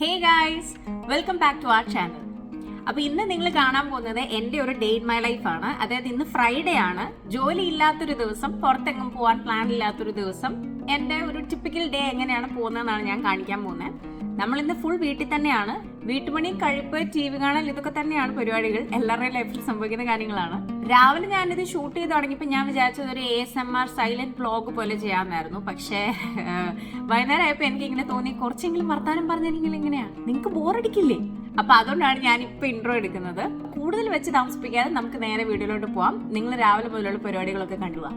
Hey guys welcome back to our channel അപ്പോൾ ഇന്ന് നിങ്ങൾ കാണാൻ പോകുന്നത് എന്റെ ഒരു ഡേ ഇൻ മൈ ലൈഫ് ആണ്. അതായത് ഇന്ന് ഫ്രൈഡേ ആണ്. ജോലി ഇല്ലാത്തൊരു ദിവസം പുറത്തെങ്ങും പോകാൻ പ്ലാൻ ഇല്ലാത്തൊരു ദിവസം. എന്റെ ഒരു ടിപ്പിക്കൽ ഡേ എങ്ങനെയാണ് പോകുന്നതെന്നാണ് ഞാൻ കാണിക്കാൻ പോകുന്നത്. നമ്മൾ ഇന്ന് ഫുൾ വീട്ടിൽ തന്നെയാണ്. വീട്ടുപണി കഴിപ്പ് ടി വി കാണൽ ഇതൊക്കെ തന്നെയാണ് പരിപാടികൾ. എല്ലാവരുടെയും ലൈഫിൽ സംഭവിക്കുന്ന കാര്യങ്ങളാണ്. രാവിലെ ഞാനിത് ഷൂട്ട് ചെയ്ത് തുടങ്ങിയപ്പോൾ ഞാൻ വിചാരിച്ചത് ഒരു A S M R silent blog പോലെ ചെയ്യാമെന്നായിരുന്നു. പക്ഷേ ഏഹ്, വൈകുന്നേരം ആയപ്പോൾ എനിക്ക് ഇങ്ങനെ തോന്നി കുറച്ചെങ്കിലും വർത്താനം പറഞ്ഞില്ലെങ്കിൽ എങ്ങനെയാണ് നിങ്ങൾക്ക് ബോറടിക്കില്ലേ? അപ്പൊ അതുകൊണ്ടാണ് ഞാൻ ഇപ്പൊ ഇൻട്രോ എടുക്കുന്നത്. കൂടുതൽ വെച്ച് താമസിപ്പിക്കാതെ നമുക്ക് നേരെ വീഡിയോയിലോട്ട് പോവാം. നിങ്ങൾ രാവിലെ മുതലുള്ള പരിപാടികളൊക്കെ കണ്ടുപോവാം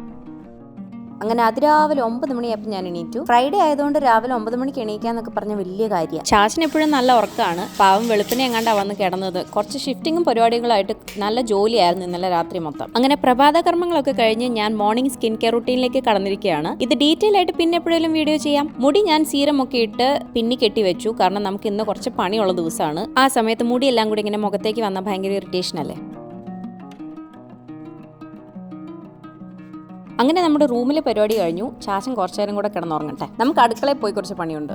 അങ്ങനെ അതിരാവിലെ ഒമ്പത് മണിയായപ്പോൾ ഞാൻ എണീറ്റു. ഫ്രൈഡേ ആയതുകൊണ്ട് രാവിലെ ഒമ്പത് മണിക്ക് എണീക്കാന്നൊക്കെ പറഞ്ഞ വലിയ കാര്യമാണ് ചാച്ചൻ എപ്പോഴും നല്ല ഉറക്കമാണ് പാവം വെളുപ്പിനെ എങ്ങാണ്ടാ വന്ന് കിടന്നത്. കുറച്ച് ഷിഫ്റ്റിങ്ങും പരിപാടികളായിട്ട് നല്ല ജോലിയായിരുന്നു ഇന്നലെ രാത്രി മൊത്തം. അങ്ങനെ പ്രഭാത കർമ്മങ്ങളൊക്കെ കഴിഞ്ഞ് ഞാൻ മോർണിംഗ് സ്കിൻ കെയർ റുട്ടീനിലേക്ക് കടന്നിരിക്കുകയാണ്. ഇത് ഡീറ്റെയിൽ ആയിട്ട് പിന്നെ എപ്പോഴെങ്കിലും വീഡിയോ ചെയ്യാം. മുടി ഞാൻ സീരം ഒക്കെ ഇട്ട് പിന്നി കെട്ടി വെച്ചു. കാരണം നമുക്ക് ഇന്ന് കുറച്ച് പണിയുള്ള ദിവസമാണ്. ആ സമയത്ത് മുടിയെല്ലാം കൂടി ഇങ്ങനെ മുഖത്തേക്ക് വന്ന ഭയങ്കര ഇറിറ്റേഷൻ അല്ലേ? അങ്ങനെ നമ്മുടെ റൂമിലെ പരിപാടി കഴിഞ്ഞു. ശാശം കുറച്ചു നേരം കൂടെ കിടന്നുറങ്ങട്ടെ. നമുക്ക് അടുക്കളയിൽ പോയി കുറച്ച് പണിയുണ്ട്.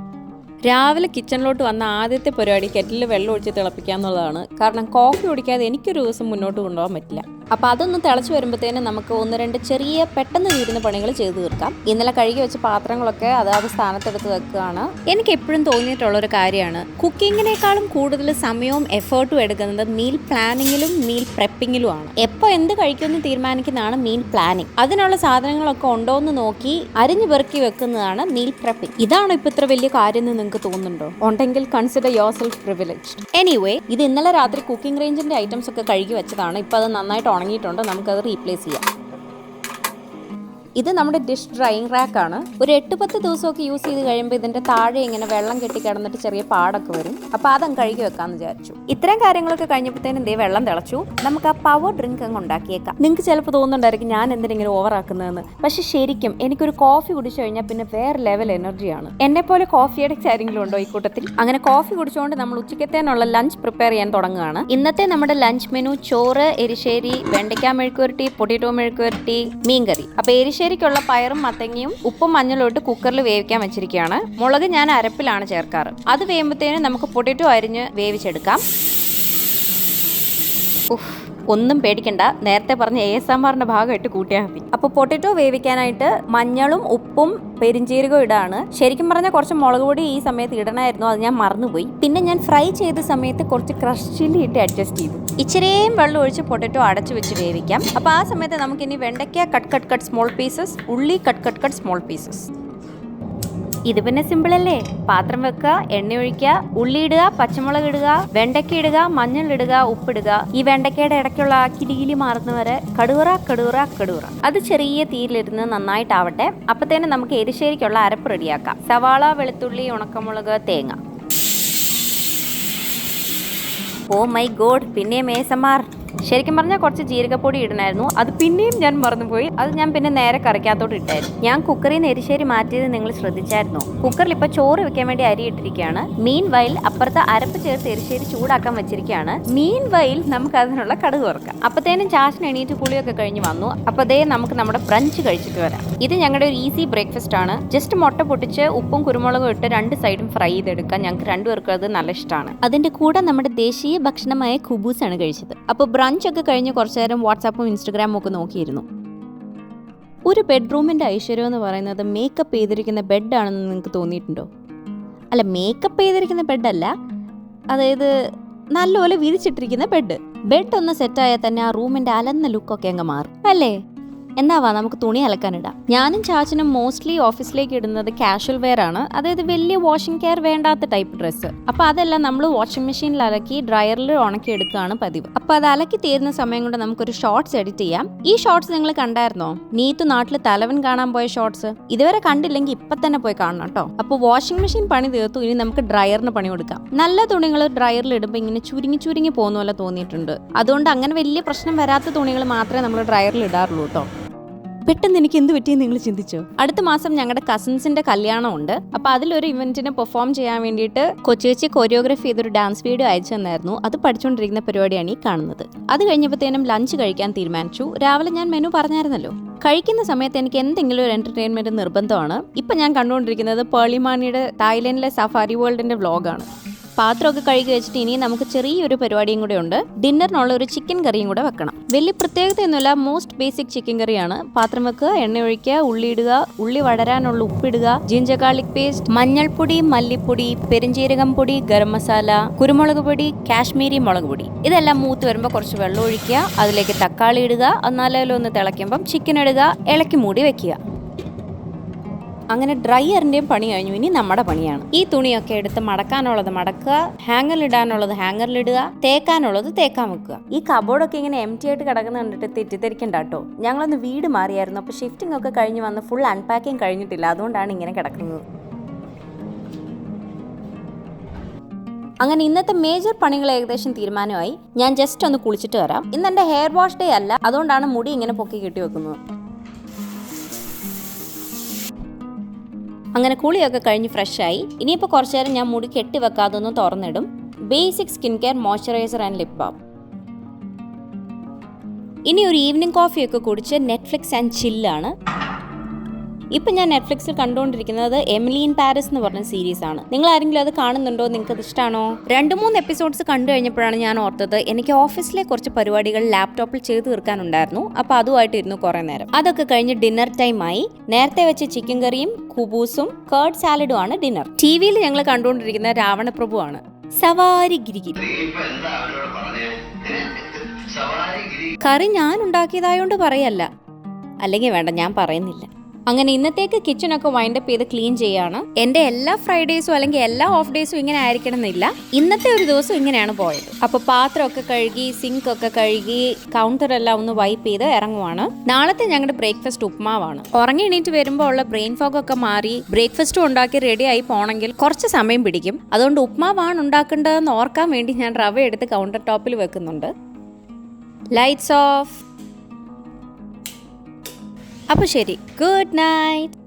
രാവിലെ കിച്ചണിലോട്ട് വന്ന ആദ്യത്തെ പരിപാടി കെറ്റിൽ വെള്ളം ഒഴിച്ച് തിളപ്പിക്കുക എന്നുള്ളതാണ് കാരണം കോഫി കുടിക്കാതെ എനിക്കൊരു ദിവസം മുന്നോട്ട് കൊണ്ടുപോകാൻ പറ്റില്ല. അപ്പോൾ അതൊന്ന് തിളച്ച് വരുമ്പോഴത്തേനും നമുക്ക് ഒന്ന് രണ്ട് ചെറിയ പെട്ടെന്ന് തീരുന്ന പണികൾ ചെയ്തു തീർക്കാം. ഇന്നലെ കഴുകി വെച്ച പാത്രങ്ങളൊക്കെ അതാത് സ്ഥാനത്തെടുത്ത് വെക്കുകയാണ്. എനിക്ക് എപ്പോഴും തോന്നിയിട്ടുള്ള ഒരു കാര്യമാണ്. കുക്കിങ്ങിനേക്കാളും കൂടുതൽ സമയവും എഫേർട്ടും എടുക്കുന്നത് മീൽ പ്ലാനിങ്ങിലും മീൽ പ്രെപ്പിങ്ങിലുമാണ്. എപ്പോൾ എന്ത് കഴിക്കുമെന്ന് തീരുമാനിക്കുന്നതാണ് മീൽ പ്ലാനിങ്. അതിനുള്ള സാധനങ്ങളൊക്കെ ഉണ്ടോ എന്ന് നോക്കി അരിഞ്ഞു പെറുക്കി വെക്കുന്നതാണ് മീൽ പ്രെപ്പിംഗ് ഇതാണോ ഇപ്പൊ ഇത്ര വലിയ കാര്യം എന്ന് നിങ്ങൾക്ക് തോന്നുന്നുണ്ടോ? ഉണ്ടെങ്കിൽ consider yourself privilege anyway ഇത് ഇന്നലെ രാത്രി കുക്കിംഗ് റേഞ്ചിന്റെ ഐറ്റംസ് ഒക്കെ കഴുകി വെച്ചതാണ്. ഇപ്പൊ അത് നന്നായിട്ട് ഉണങ്ങിയിട്ടുണ്ട്. നമുക്കത് റീപ്ലേസ് ചെയ്യാം. ഇത് നമ്മുടെ ഡിഷ് ഡ്രൈയിങ് റാക്ക് ആണ്. ഒരു എട്ട് പത്ത് ദിവസമൊക്കെ യൂസ് ചെയ്ത് കഴിയുമ്പോൾ ഇതിന്റെ താഴെ ഇങ്ങനെ വെള്ളം കെട്ടി കിടന്നിട്ട് ചെറിയ പാടൊക്കെ വരും. അപ്പൊ അതങ്ങ് കഴുകി വെക്കാന്ന് വിചാരിച്ചു. ഇത്രയും കാര്യങ്ങളൊക്കെ കഴിഞ്ഞപ്പോഴത്തേനും ദേ വെള്ളം തിളച്ചു. നമുക്ക് ആ പവർ ഡ്രിങ്ക് അങ്ങ് ഉണ്ടാക്കിയേക്കാം. നിങ്ങൾക്ക് ചിലപ്പോൾ തോന്നുന്നുണ്ടായിരിക്കും ഞാൻ എന്തിനെങ്കിലും ഓവർ ആക്കുന്നതെന്ന് പക്ഷെ ശരിക്കും എനിക്കൊരു കോഫി കുടിച്ചു കഴിഞ്ഞാൽ പിന്നെ വേറെ ലെവൽ എനർജിയാണ് എന്നെ പോലെ കോഫി അഡിക്സ് ആരെങ്കിലും ഉണ്ടോ ഈ കൂട്ടത്തിൽ? അങ്ങനെ കോഫി കുടിച്ചുകൊണ്ട് നമ്മൾ ഉച്ചക്കത്തേനുള്ള ലഞ്ച് പ്രിപ്പയർ ചെയ്യാൻ തുടങ്ങുകയാണ്. ഇന്നത്തെ നമ്മുടെ ലഞ്ച് മെനു ചോറ് എരിശ്ശേരി വെണ്ടയ്ക്ക മെഴുക്കുവരട്ടി പൊട്ടിറ്റോ മെഴുക്കുവരട്ടി മീൻകറി. അപ്പൊ എരിശ്ശേരിക്കുള്ള പയറും മത്തങ്ങയും ഉപ്പും മഞ്ഞളും ഇട്ട് കുക്കറിൽ വേവിക്കാൻ വെച്ചിരിക്കുകയാണ്. മുളക് ഞാൻ അരപ്പിലാണ് ചേർക്കാറ്. അത് വേകുമ്പോഴത്തേനും നമുക്ക് പൊട്ടിറ്റോ അരിഞ്ഞ് വേവിച്ചെടുക്കാം. ഉഫ്, ഒന്നും പേടിക്കണ്ട. നേരത്തെ പറഞ്ഞ എ എസ് ഭാഗമായിട്ട് കൂട്ടിയാൽ മതി. അപ്പോൾ പൊട്ടറ്റോ വേവിക്കാനായിട്ട് മഞ്ഞളും ഉപ്പും പെരിഞ്ചീരകവും ഇടാണ്. ശരിക്കും പറഞ്ഞാൽ കുറച്ച് മുളക് പൊടി ഈ സമയത്ത് ഇടണമായിരുന്നു അത് ഞാൻ മറന്നുപോയി. പിന്നെ ഞാൻ ഫ്രൈ ചെയ്ത സമയത്ത് കുറച്ച് ക്രഷ് ചില്ലി ഇട്ട് അഡ്ജസ്റ്റ് ചെയ്തു. ഇച്ചിരിയും വെള്ളം ഒഴിച്ച് പൊട്ടറ്റോ അടച്ചു വെച്ച് വേവിക്കാം. അപ്പോൾ ആ സമയത്ത് നമുക്കിനി വെണ്ടയ്ക്ക cut cut cut small pieces ഉള്ളി cut cut cut small pieces ഇത് പിന്നെ സിമ്പിൾ അല്ലേ? പാത്രം വെക്കുക എണ്ണ ഒഴിക്കുക ഉള്ളി ഇടുക പച്ചമുളക് ഇടുക വെണ്ടയ്ക്ക ഇടുക മഞ്ഞൾ ഇടുക ഉപ്പിടുക ഈ വെണ്ടയ്ക്കയുടെ ഇടയ്ക്കുള്ള കിലികിലി മാറുന്നവരെ കടുവറ കടുവറ കടുവറ അത് ചെറിയ തീയിലിരുന്ന് നന്നായിട്ടാവട്ടെ. അപ്പത്തേനും നമുക്ക് എരിശ്ശേരിക്കുള്ള അരപ്പ് റെഡിയാക്കാം. സവാള വെളുത്തുള്ളി ഉണക്കമുളക് തേങ്ങ. ഓ മൈ ഗോഡ് പിന്നെ മേസമാർ ശരിക്കും പറഞ്ഞാൽ കുറച്ച് ജീരകപ്പൊടി ഇടണമായിരുന്നു അത് പിന്നെയും ഞാൻ മറന്നുപോയി. അത് ഞാൻ പിന്നെ നേരെ കറിക്കകത്തോട്ട് ഇട്ടായിരുന്നു. ഞാൻ കുക്കറിൽ നിന്ന് എരിശ്ശേരി മാറ്റിയത് നിങ്ങൾ ശ്രദ്ധിച്ചായിരുന്നു? കുക്കറിൽ ഇപ്പൊ ചോറ് വെക്കാൻ വേണ്ടി അരി ഇട്ടിരിക്കുകയാണ് മീൻ വയൽ അപ്പുറത്ത് അരപ്പ് ചേർത്ത് എരിശ്ശേരി ചൂടാക്കാൻ വെച്ചിരിക്കുകയാണ് മീൻ വയൽ നമുക്ക് അതിനുള്ള കടുക് കുറക്കാം അപ്പത്തേനും ചാച്ചൻ എണീറ്റ് കുളിയൊക്കെ കഴിഞ്ഞ് വന്നു. അപ്പൊ അതേ നമുക്ക് നമ്മുടെ ബ്രഞ്ച് കഴിച്ചിട്ട് വരാം. ഇത് ഞങ്ങളുടെ ഒരു ഈസി ബ്രേക്ക്ഫാസ്റ്റ് ആണ്. ജസ്റ്റ് മുട്ട പൊട്ടിച്ച് ഉപ്പും കുരുമുളകും ഇട്ട് രണ്ട് സൈഡും ഫ്രൈ ചെയ്തെടുക്കാം. ഞങ്ങൾക്ക് രണ്ടുപേർക്കും അത് നല്ല ഇഷ്ടമാണ് അതിന്റെ കൂടെ നമ്മുടെ ദേശീയ ഭക്ഷണമായ ഖുബൂസ് ആണ് കഴിച്ചത്. അപ്പോൾ ബ്രഞ്ച് ഒക്കെ കഴിഞ്ഞ് കുറച്ചു നേരം വാട്സാപ്പും ഇൻസ്റ്റഗ്രാമും ഒക്കെ നോക്കിയിരുന്നു. ഒരു ബെഡ്റൂമിന്റെ ഐശ്വര്യം എന്ന് പറയുന്നത് മേക്കപ്പ് ചെയ്തിരിക്കുന്ന ബെഡാണെന്ന് നിങ്ങൾക്ക് തോന്നിയിട്ടുണ്ടോ? അല്ല മേക്കപ്പ് ചെയ്തിരിക്കുന്ന ബെഡല്ല അതായത് നല്ലപോലെ വിരിച്ചിട്ടിരിക്കുന്ന ബെഡ് ബെഡ് ഒന്ന് സെറ്റായാൽ തന്നെ ആ റൂമിന്റെ അലന്ന ലുക്കൊക്കെ അങ്ങ് മാറും. അല്ലേ? എന്നാവാ നമുക്ക് തുണി അലക്കാനിടാം. ഞാനും ചാച്ചനും മോസ്റ്റ്ലി ഓഫീസിലേക്ക് ഇടുന്നത് കാഷ്വൽ വെയർ ആണ്. അതായത് വലിയ വാഷിംഗ് കെയർ വേണ്ടാത്ത ടൈപ്പ് ഡ്രസ്സ് അപ്പൊ അതെല്ലാം നമ്മൾ വാഷിംഗ് മെഷീനിൽ അലക്കി ഡ്രയറിൽ ഉണക്കി എടുക്കുകയാണ് പതിവ്. അപ്പൊ അത് അലക്കി തീരുന്ന സമയം കൊണ്ട് നമുക്കൊരു ഷോർട്സ് എഡിറ്റ് ചെയ്യാം. ഈ ഷോർട്സ് നിങ്ങൾ കണ്ടായിരുന്നോ? നീത്തു നാട്ടിൽ തലവൻ കാണാൻ പോയ ഷോർട്സ് ഇതുവരെ കണ്ടില്ലെങ്കിൽ ഇപ്പൊ തന്നെ പോയി കാണണം കേട്ടോ അപ്പൊ വാഷിംഗ് മെഷീൻ പണി തീർത്തു ഇനി നമുക്ക് ഡ്രയറിന് പണി കൊടുക്കാം. നല്ല തുണികൾ ഡ്രയറിൽ ഇടുമ്പോൾ ഇങ്ങനെ ചുരുങ്ങി ചുരുങ്ങി പോകുന്ന പോലെ തോന്നിയിട്ടുണ്ട്. അതുകൊണ്ട് അങ്ങനെ വലിയ പ്രശ്നം വരാത്ത തുണികൾ മാത്രമേ നമ്മൾ ഡ്രയറിൽ ഇടാറുള്ളൂ കേട്ടോ പെട്ടെന്ന് എനിക്ക് എന്ത് പറ്റിയെന്ന് നിങ്ങൾ ചിന്തിച്ചോ? അടുത്ത മാസം ഞങ്ങളുടെ കസിൻസിന്റെ കല്യാണം ഉണ്ട് അപ്പൊ അതിലൊരു ഇവന്റിന് പെർഫോം ചെയ്യാൻ വേണ്ടിയിട്ട് കൊച്ചു കൊച്ചി കൊറിയോഗ്രഫി ചെയ്തൊരു ഡാൻസ് വീഡിയോ അയച്ചു തന്നായിരുന്നു അത് പഠിച്ചുകൊണ്ടിരിക്കുന്ന പരിപാടിയാണ് ഈ കാണുന്നത്. അത് കഴിഞ്ഞപ്പോഴത്തേനും ലഞ്ച് കഴിക്കാൻ തീരുമാനിച്ചു. രാവിലെ ഞാൻ മെനു പറഞ്ഞായിരുന്നല്ലോ. കഴിക്കുന്ന സമയത്ത് എനിക്ക് എന്തെങ്കിലും ഒരു എന്റർടൈൻമെന്റ് നിർബന്ധമാണ്. ഇപ്പൊ ഞാൻ കണ്ടുകൊണ്ടിരിക്കുന്നത് പേളിമാണിയുടെ തായ്ലൻഡിലെ സഫാരി വേൾഡിന്റെ വ്ളോഗാണ് പാത്രമൊക്കെ കഴുകി വെച്ചിട്ട് ഇനി നമുക്ക് ചെറിയൊരു പരിപാടിയും കൂടെ ഉണ്ട്. ഡിന്നറിനുള്ള ഒരു ചിക്കൻ കറിയും കൂടെ വെക്കണം. വലിയ പ്രത്യേകതയൊന്നുമില്ല. മോസ്റ്റ് ബേസിക് ചിക്കൻ കറിയാണ്. പാത്രം വെക്കുക എണ്ണ ഒഴിക്കുക ഉള്ളി ഇടുക ഉള്ളി വടരാനുള്ള ഉപ്പിടുക ജിഞ്ചർ ഗാർലിക് പേസ്റ്റ് മഞ്ഞൾപ്പൊടി മല്ലിപ്പൊടി പെരിഞ്ചീരകം പൊടി ഗരം മസാല കുരുമുളക് പൊടി കാശ്മീരി മുളക് പൊടി. ഇതെല്ലാം മൂത്ത് വരുമ്പോൾ കുറച്ച് വെള്ളം ഒഴിക്കുക. അതിലേക്ക് തക്കാളി ഇടുക. എന്നാലും ഒന്ന് തിളയ്ക്കുമ്പം ചിക്കൻ ഇടുക. ഇളക്കി മൂടി വെക്കുക. അങ്ങനെ ഡ്രയറിന്റെയും പണി കഴിഞ്ഞു. ഇനി നമ്മുടെ പണിയാണ്. ഈ തുണിയൊക്കെ എടുത്ത് മടക്കാനുള്ളത് മടക്കുക ഹാങ്ങറിലിടാനുള്ളത് ഹാങ്ങറിലിടുക തേക്കാനുള്ളത് തേക്കാൻ വെക്കുക. ഈ കബോർഡൊക്കെ ഇങ്ങനെ എം ടി ആയിട്ട് കിടക്കുന്ന കണ്ടിട്ട് തെറ്റിദ്ധരിക്കണ്ട കേട്ടോ. ഞങ്ങളൊന്ന് വീട് മാറിയായിരുന്നു. അപ്പോൾ ഷിഫ്റ്റിംഗ് ഒക്കെ കഴിഞ്ഞ് വന്ന് ഫുൾ അൺപാക്കിംഗ് കഴിഞ്ഞിട്ടില്ല. അതുകൊണ്ടാണ് ഇങ്ങനെ കിടക്കുന്നത്. അങ്ങനെ ഇന്നത്തെ മേജർ പണികൾ ഏകദേശം തീരുമാനമായി. ഞാൻ ജസ്റ്റ് ഒന്ന് കുളിച്ചിട്ട് വരാം. ഇന്ന് എന്റെ ഹെയർ വാഷ് ഡേ അല്ല. അതുകൊണ്ടാണ് മുടി ഇങ്ങനെ പൊക്കി കെട്ടി വെക്കുന്നത്. അങ്ങനെ കുളിയൊക്കെ കഴിഞ്ഞ് ഫ്രഷായി. ഇനിയിപ്പോൾ കുറച്ച് നേരം ഞാൻ മുടി കെട്ടി വെക്കാതെ ഒന്ന് തുറന്നിടും. Basic skin care moisturiser and lip balm ഇനി ഒരു ഈവനിങ് കോഫിയൊക്കെ കുടിച്ച് നെറ്റ്ഫ്ലിക്സ് ആൻഡ് ചില്ലാണ് ഇപ്പം ഞാൻ നെറ്റ്ഫ്ലിക്സിൽ കണ്ടുകൊണ്ടിരിക്കുന്നത് എമിലി ഇൻ പാരീസ് എന്ന് പറഞ്ഞ സീരീസ് ആണ്. നിങ്ങൾ ആരെങ്കിലും അത് കാണുന്നുണ്ടോ? നിങ്ങൾക്ക് അത് ഇഷ്ടമാണോ രണ്ട് മൂന്ന് എപ്പിസോഡ്സ് കണ്ടു കഴിഞ്ഞപ്പോഴാണ് ഞാൻ ഓർത്തത് എനിക്ക് ഓഫീസിലെ കുറച്ച് പരിപാടികൾ ലാപ്ടോപ്പിൽ ചെയ്തു തീർക്കാനുണ്ടായിരുന്നു. അപ്പോൾ അതുമായിട്ട് ഇരുന്നു കുറേ നേരം. അതൊക്കെ കഴിഞ്ഞ് ഡിന്നർ ടൈം ആയി. നേരത്തെ വെച്ച ചിക്കൻ കറിയും കുബൂസും കേർഡ് സാലഡും ആണ് ഡിന്നർ ടി വിയിൽ ഞങ്ങൾ കണ്ടുകൊണ്ടിരിക്കുന്ന രാവണപ്രഭു ആണ്. സവാരി ഗിരിഗിരി കറി ഞാൻ ഉണ്ടാക്കിയതായോണ്ട് പറയല്ല. അല്ലെങ്കിൽ വേണ്ട ഞാൻ പറയുന്നില്ല. അങ്ങനെ ഇന്നത്തേക്ക് കിച്ചണൊക്കെ വൈൻഡപ്പ് ചെയ്ത് ക്ലീൻ ചെയ്യാണ്. എന്റെ എല്ലാ ഫ്രൈഡേസും അല്ലെങ്കിൽ എല്ലാ ഓഫ് ഡേയ്സും ഇങ്ങനെ ആയിരിക്കണം എന്നില്ല ഇന്നത്തെ ഒരു ദിവസം ഇങ്ങനെയാണ് പോയത്. അപ്പോൾ പാത്രമൊക്കെ കഴുകി സിങ്ക് ഒക്കെ കഴുകി കൗണ്ടർ എല്ലാം ഒന്ന് വൈപ്പ് ചെയ്ത് ഇറങ്ങുവാണ്. നാളത്തെ ഞങ്ങളുടെ ബ്രേക്ക്ഫാസ്റ്റ് ഉപ്മാവാണ്. ഉറങ്ങി എണീറ്റ് വരുമ്പോൾ ഉള്ള ബ്രെയിൻ ഫോഗ് ഒക്കെ മാറി ബ്രേക്ക്ഫാസ്റ്റും ഉണ്ടാക്കി റെഡി ആയി പോകണമെങ്കിൽ കുറച്ച് സമയം പിടിക്കും. അതുകൊണ്ട് ഉപ്മാവാണ് ഉണ്ടാക്കേണ്ടതെന്ന് ഓർക്കാൻ വേണ്ടി ഞാൻ റവ എടുത്ത് കൗണ്ടർ ടോപ്പിൽ വെക്കുന്നുണ്ട്. ലൈറ്റ്സ് ഓഫ് അപ്പോൾ ശരി. Good night